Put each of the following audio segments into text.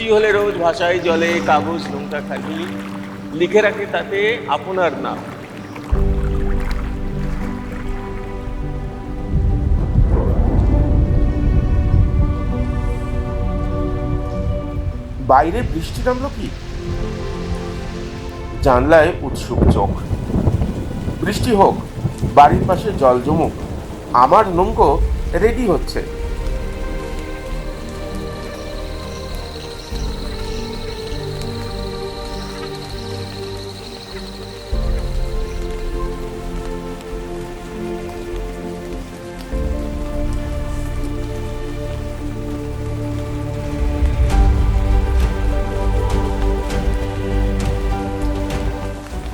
ছুটি হলে রোজ ভাষায় জলে কাগজ নৌকা খালি। লিখে রাখে তাতে আপনার নাম। বাইরে বৃষ্টি নামলো কি? জানলায় উৎসুক চোখ। বৃষ্টি হোক, বাড়ির পাশে জল জমুক। আমার নৌকো রেডি হচ্ছে।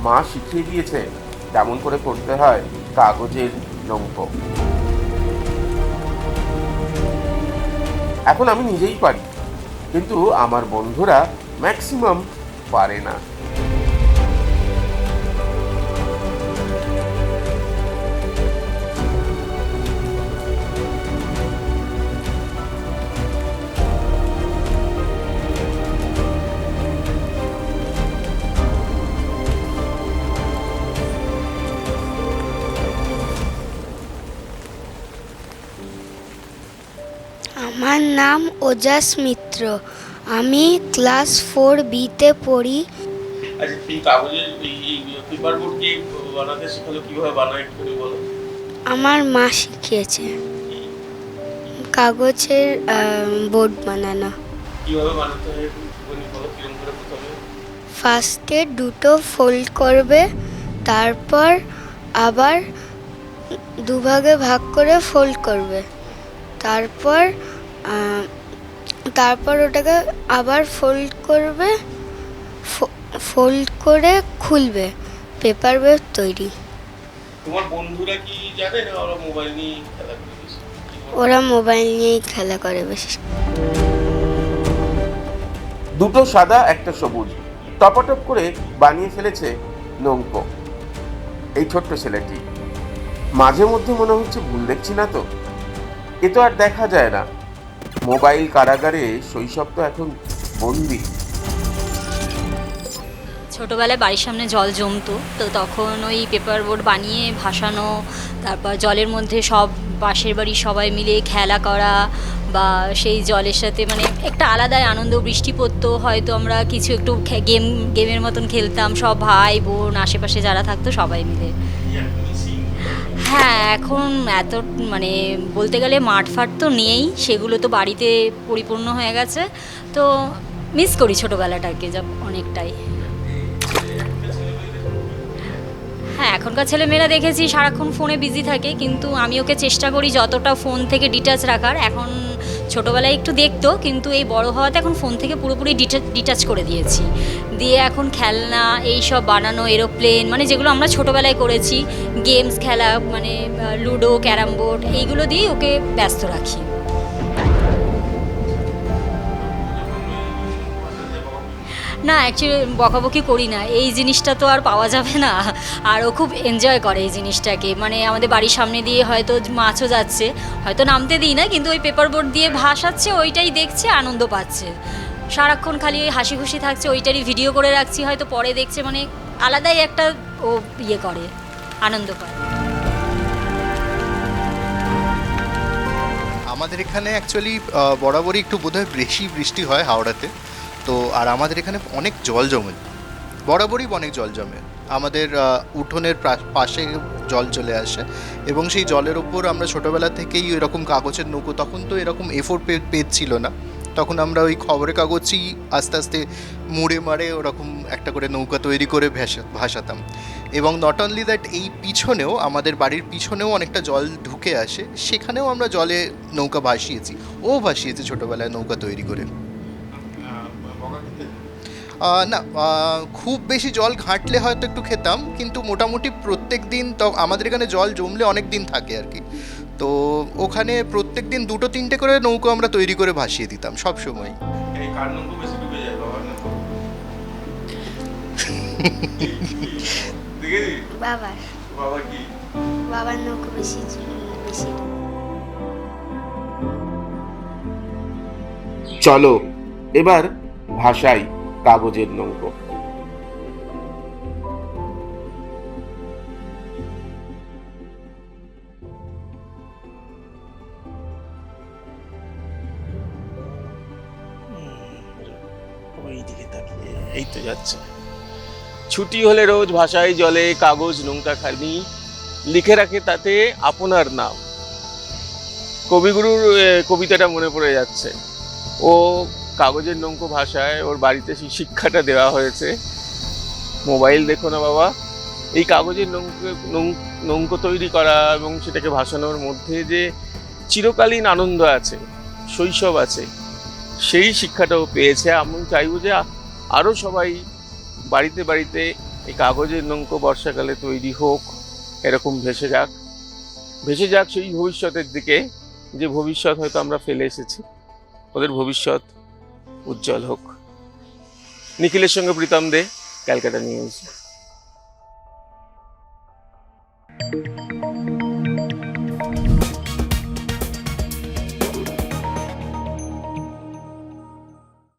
মা শিখিয়ে দিয়েছে তেমন করে করতে হয় কাগজের নৌকো। এখন আমি নিজেই পারি, কিন্তু আমার বন্ধুরা ম্যাক্সিমাম পারে না। আমার নাম ওজাস মিত্র। আমি ক্লাস ফোর বিতে পড়ি। আচ্ছা তুমি কাগজের এই পেপার বোর্ড দিয়ে বানাতে শেখালো কীভাবে বানায় একটু বলো। আমার মা শিখিয়েছে। কাগজের বোর্ড বানানো। কীভাবে বানাতে হয় বলো করে প্রথমে? ফার্স্টে দুটো ফোল্ড করবে তারপর আবার দুভাগে ভাগ করে ফোল্ড করবে। তারপর তারপর ওটাকে আবার ফোল্ড করবে ফোল্ড করে খুলবে পেপার ওয়েব তৈরি। তোমার বন্ধুরা কি জানে না ওরা মোবাইল নিয়ে খেলা করে? ওরা মোবাইল নিয়েই খেলা করে বেশি। দুটো সাদা একটা সবুজ। টপাটপ করে বানিয়ে ফেলেছে নৌকো। এই ছোট্ট ছেলেটি। মাঝে মধ্যে মনে হচ্ছে ভুল দেখছি না তো? এ তো আর দেখা যায় না। মোবাইল কারাগারে শৈশব তো এখন বন্দি। ছোটোবেলায় বাড়ির সামনে জল জমতো তো তখন ওই পেপার বোর্ড বানিয়ে ভাসানো তারপর জলের মধ্যে সব পাশের বাড়ির সবাই মিলে খেলা করা বা সেই জলের সাথে মানে একটা আলাদাই আনন্দ বৃষ্টি পড়তো হয়তো আমরা কিছু একটু খে- গেম গেমের মতন খেলতাম সব ভাই বোন আশেপাশে যারা থাকতো সবাই মিলে। হ্যাঁ এখন এত মানে বলতে গেলে মাঠ ফাট তো নেই সেগুলো তো বাড়িতে পরিপূর্ণ হয়ে গেছে। তো মিস করি ছোটোবেলাটাকে যা অনেকটাই। হ্যাঁ এখনকার ছেলেমেয়েরা দেখেছি সারাক্ষণ ফোনে বিজি থাকে, কিন্তু আমি ওকে চেষ্টা করি যতটা ফোন থেকে ডিটাচ রাখার। এখন ছোটোবেলায় একটু দেখতো, কিন্তু এই বড় হওয়াতে এখন ফোন থেকে পুরোপুরি ডিটাচ করে দিয়েছি। দিয়ে এখন খেলনা এই সব বানানো এরোপ্লেন মানে যেগুলো আমরা ছোটোবেলায় করেছি গেমস খেলা মানে লুডো ক্যারাম বোর্ড এইগুলো দিয়েই ওকে ব্যস্ত রাখি। না অ্যাকচুয়ালি বকাবকি করি না। এই জিনিসটা তো আর পাওয়া যাবে না। আর ও খুব এনজয় করে এই জিনিসটাকে। মানে আমাদের বাড়ির সামনে দিয়ে হয়তো মাছও যাচ্ছে। হয়তো নামতে দিই না, কিন্তু ওই পেপার বোর্ড দিয়ে ভাসাচ্ছে, ওইটাই দেখছে, আনন্দ পাচ্ছে। সারাক্ষণ খালি ওই হাসি খুশি থাকছে, ওইটারই ভিডিও করে রাখছি, হয়তো পরে দেখছে মানে আলাদাই একটা ও ইয়ে করে, আনন্দ পায় আমাদের এখানে অ্যাকচুয়ালি বরাবরই একটু বোধহয় বেশি বৃষ্টি হয় হাওড়াতে। তো আর আমাদের এখানে অনেক জল জমে, বরাবরই অনেক জল জমে। আমাদের উঠোনের পাশে জল চলে আসে এবং সেই জলের ওপর আমরা ছোটোবেলা থেকেই এরকম কাগজের নৌকো, তখন তো এরকম এফোর পেজ ছিল না। তখন আমরা ওই খবরের কাগজই আস্তে আস্তে মুড়ে মারে ওরকম একটা করে নৌকা তৈরি করে ভেসা, ভাসাতাম। এবং নট অনলি দ্যাট এই পিছনেও, আমাদের বাড়ির পিছনেও অনেকটা জল ঢুকে আসে। সেখানেও আমরা জলে নৌকা ভাসিয়েছি। ও ভাসিয়েছে ছোটোবেলায় নৌকা তৈরি করে। না খুব বেশি জল ঘাঁটলে হয়তো একটু খেতাম কিন্তু মোটামুটি প্রত্যেক দিন তো আমাদের এখানে জল জমলে অনেক দিন থাকে আর কি। তো ওখানে প্রত্যেক দিন দুটো তিনটে করে নৌকো আমরা তৈরি করে ভাসিয়ে দিতাম সব সময়। বাবার বাবা কি? বাবার নৌকো বেশি বেশি চলো এবার ভাষাই কাগজের নৌকো। এই তো যাচ্ছে। ছুটি হলে রোজ ভাষায় জলে কাগজ, নৌকা খানি লিখে রাখে তাতে আপনার নাম। কবিগুরুর কবিতাটা মনে পড়ে যাচ্ছে। ও কাগজের নৌকো ভাষায় ওর বাড়িতে সেই শিক্ষাটা দেওয়া হয়েছে। মোবাইল দেখো না বাবা। এই কাগজের নৌকো নৌকো তৈরি করা এবং সেটাকে ভাসানোর মধ্যে যে চিরকালীন আনন্দ আছে, শৈশব আছে, সেই শিক্ষাটাও পেয়েছে। আমি চাইব যে আরও সবাই বাড়িতে বাড়িতে এই কাগজের নৌকো বর্ষাকালে তৈরি হোক, এরকম ভেসে যাক। ভেসে যাক সেই ভবিষ্যতের দিকে, যে ভবিষ্যৎ হয়তো আমরা ফেলে এসেছি। ওদের ভবিষ্যৎ উজ্জ্বল হোক। নিখিলের সঙ্গে প্রীতম দে ক্যালকাটা নিউজ।